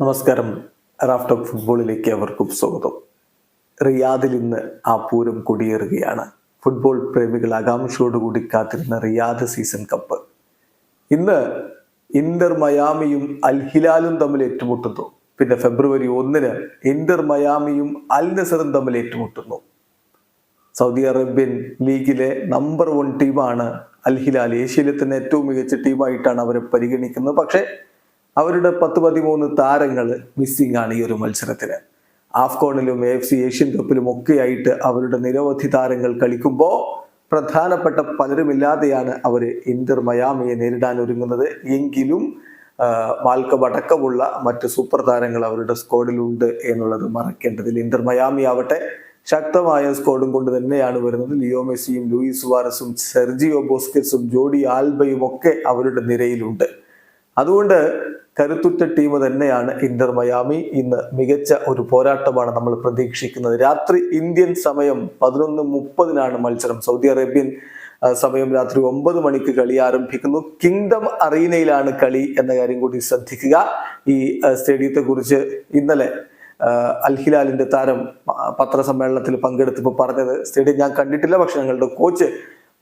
നമസ്കാരം. റാഫ് ഫുട്ബോളിലേക്ക് അവർക്കും സ്വാഗതം. റിയാദിൽ ഇന്ന് ആ പൂരം കൊടിയേറുകയാണ്. ഫുട്ബോൾ പ്രേമികൾ ആകാംക്ഷയോടുകൂടി കാത്തിരുന്ന റിയാദ് സീസൺ കപ്പ്. ഇന്ന് ഇന്റർ മയാമിയും അൽ ഹിലാലും തമ്മിൽ ഏറ്റുമുട്ടുന്നു. പിന്നെ ഫെബ്രുവരി ഒന്നിന് ഇന്റർ മയാമിയും അൽ നസറും തമ്മിൽ ഏറ്റുമുട്ടുന്നു. സൗദി അറേബ്യൻ ലീഗിലെ നമ്പർ വൺ ടീമാണ് അൽ ഹിലാൽ. ഏഷ്യയിലെ തന്നെ ഏറ്റവും മികച്ച ടീമായിട്ടാണ് അവരെ പരിഗണിക്കുന്നത്. പക്ഷേ അവരുടെ പത്ത് പതിമൂന്ന് താരങ്ങൾ മിസ്സിംഗ് ആണ് ഈ ഒരു മത്സരത്തിന്. ആഫ്കോണിലും എഫ് സി ഏഷ്യൻ കപ്പിലും ഒക്കെയായിട്ട് അവരുടെ നിരവധി താരങ്ങൾ കളിക്കുമ്പോൾ പ്രധാനപ്പെട്ട പലരുമില്ലാതെയാണ് അവർ ഇന്റർ മയാമിയെ നേരിടാൻ ഒരുങ്ങുന്നത്. എങ്കിലും ആ, മാൽക്കം അടക്കമുള്ള മറ്റ് സൂപ്പർ താരങ്ങൾ അവരുടെ സ്ക്വാഡിലുണ്ട് എന്നുള്ളത് മറക്കേണ്ടതില്ല. ഇന്റർ മയാമി ആവട്ടെ ശക്തമായ സ്ക്വാഡും കൊണ്ട് തന്നെയാണ് വരുന്നത്. ലിയോ മെസ്സിയും ലൂയിസ് സുവാരസും സെർജിയോ ബോസ്കെസും ജോഡി ആൽബയും ഒക്കെ അവരുടെ നിരയിലുണ്ട്. അതുകൊണ്ട് കരുത്തുറ്റ ടീം തന്നെയാണ് ഇന്റർ മയാമി. ഇന്ന് മികച്ച ഒരു പോരാട്ടമാണ് നമ്മൾ പ്രതീക്ഷിക്കുന്നത്. രാത്രി ഇന്ത്യൻ സമയം പതിനൊന്ന് മുപ്പതിനാണ് മത്സരം. സൗദി അറേബ്യൻ സമയം രാത്രി ഒമ്പത് മണിക്ക് കളി ആരംഭിക്കുന്നു. കിങ്ഡം അറീനയിലാണ് കളി എന്ന കാര്യം കൂടി ശ്രദ്ധിക്കുക. ഈ സ്റ്റേഡിയത്തെ കുറിച്ച് ഇന്നലെ അൽഹിലാലിന്റെ അൽ താരം പത്രസമ്മേളനത്തിൽ പങ്കെടുത്തപ്പോൾ പറഞ്ഞത് സ്റ്റേഡിയം ഞാൻ കണ്ടിട്ടില്ല പക്ഷെ ഞങ്ങളുടെ കോച്ച്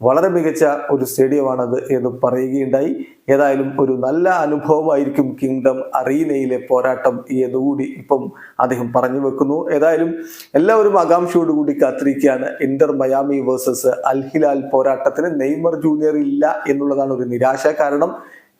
വളരെ മികച്ച ഒരു സ്റ്റേഡിയമാണത് എന്ന് പറയുകയുണ്ടായി. ഏതായാലും ഒരു നല്ല അനുഭവമായിരിക്കും കിങ്ഡം അറീനയിലെ പോരാട്ടം എന്നുകൂടി ഇപ്പം അദ്ദേഹം പറഞ്ഞു വെക്കുന്നു. ഏതായാലും എല്ലാവരും ആകാംക്ഷയോടുകൂടി കാത്തിരിക്കുകയാണ്. ഇന്റർ മയാമി വേഴ്സസ് അൽഹിലാൽ പോരാട്ടത്തിന് നെയ്മർ ജൂനിയർ ഇല്ല എന്നുള്ളതാണ് ഒരു നിരാശ കാരണം.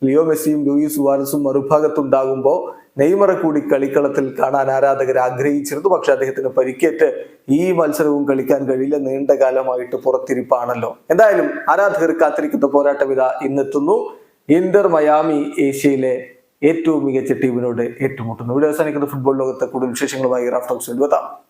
ലിയോ മെസ്സിയും ലൂയിസ് സുവാരസും മറുഭാഗത്തുണ്ടാകുമ്പോൾ നെയ്മറെ കൂടി കളിക്കളത്തിൽ കാണാൻ ആരാധകർ ആഗ്രഹിച്ചിരുന്നു. പക്ഷെ അദ്ദേഹത്തിന് പരിക്കേറ്റ് ഈ മത്സരവും കളിക്കാൻ കഴിയില്ല. നീണ്ട കാലമായിട്ട് പുറത്തിരിപ്പാണല്ലോ. എന്തായാലും ആരാധകർ കാത്തിരിക്കുന്ന പോരാട്ടം ഇതാ ഇന്നെത്തുന്നു. ഇന്റർ മയാമി ഏഷ്യയിലെ ഏറ്റവും മികച്ച ടീമിനോട് ഏറ്റുമുട്ടുന്നു. ഇവിടെ അവസാനിക്കുന്ന. ഫുട്ബോൾ ലോകത്തെ കൂടുതൽ വിശേഷങ്ങളുമായി റാഫ്റ്റോക്സ് എത്താം